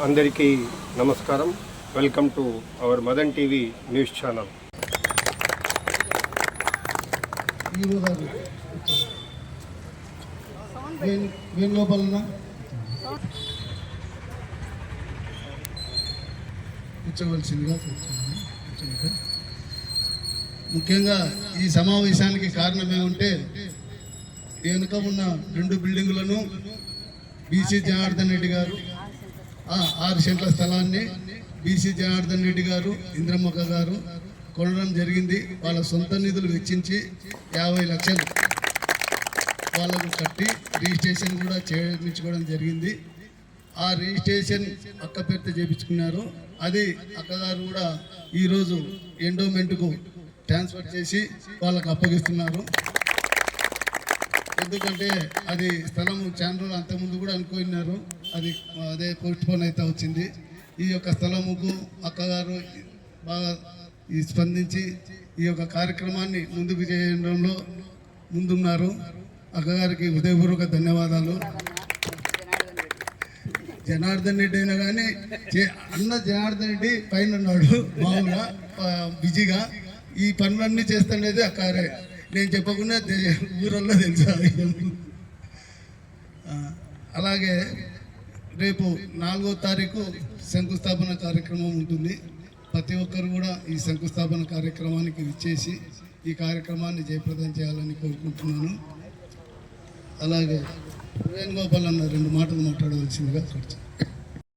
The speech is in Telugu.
అందరికీ నమస్కారం. Welcome to our Madan TV news channel. కూర్చోవలసిందిగా ముఖ్యంగా ఈ సమావేశానికి కారణం ఏమంటే వెనుక ఉన్న రెండు బిల్డింగులను బీసీ జనార్దన్ రెడ్డి గారు ఆరు సెంట్ల స్థలాన్ని బీసీ జనార్దన్ రెడ్డి గారు ఇంద్రమ్మక గారు కొనడం జరిగింది. వాళ్ళ సొంత నిధులు వెచ్చించి యాభై లక్షలు వాళ్ళకు కట్టి రిజిస్ట్రేషన్ కూడా చేయించుకోవడం జరిగింది. ఆ రిజిస్ట్రేషన్ అక్క పెద్ద చేయించుకున్నారు. అది అక్కగారు కూడా ఈరోజు ఎండోమెంట్కు ట్రాన్స్ఫర్ చేసి వాళ్ళకు అప్పగిస్తున్నారు. ఎందుకంటే అది స్థలం చాలా రోజులు అంతకుముందు కూడా అనుకున్నారు. అది అదే పోస్ట్ పోన్ అయితే వచ్చింది. ఈ యొక్క స్థలముకు అక్కగారు బాగా ఈ స్పందించి ఈ యొక్క కార్యక్రమాన్ని ముందుకు చేయడంలో ముందున్నారు. అక్కగారికి హృదయపూర్వక ధన్యవాదాలు. జనార్దన్ రెడ్డి అయినా కానీ అన్న జనార్దన్ రెడ్డి పైన ఉన్నాడు మామూలుగా బిజీగా. ఈ పనులన్నీ చేస్తుండేది అక్కారే నేను చెప్పకుండా ఊరల్లో తెలుసు? అలాగే రేపు నాలుగో తారీఖు శంకుస్థాపన కార్యక్రమం ఉంటుంది. ప్రతి ఒక్కరు కూడా ఈ శంకుస్థాపన కార్యక్రమానికి విచ్చేసి ఈ కార్యక్రమాన్ని జయప్రదం చేయాలని కోరుకుంటున్నాను. అలాగే వేణుగోపాల్ అన్న రెండు మాటలు మాట్లాడవలసిందిగా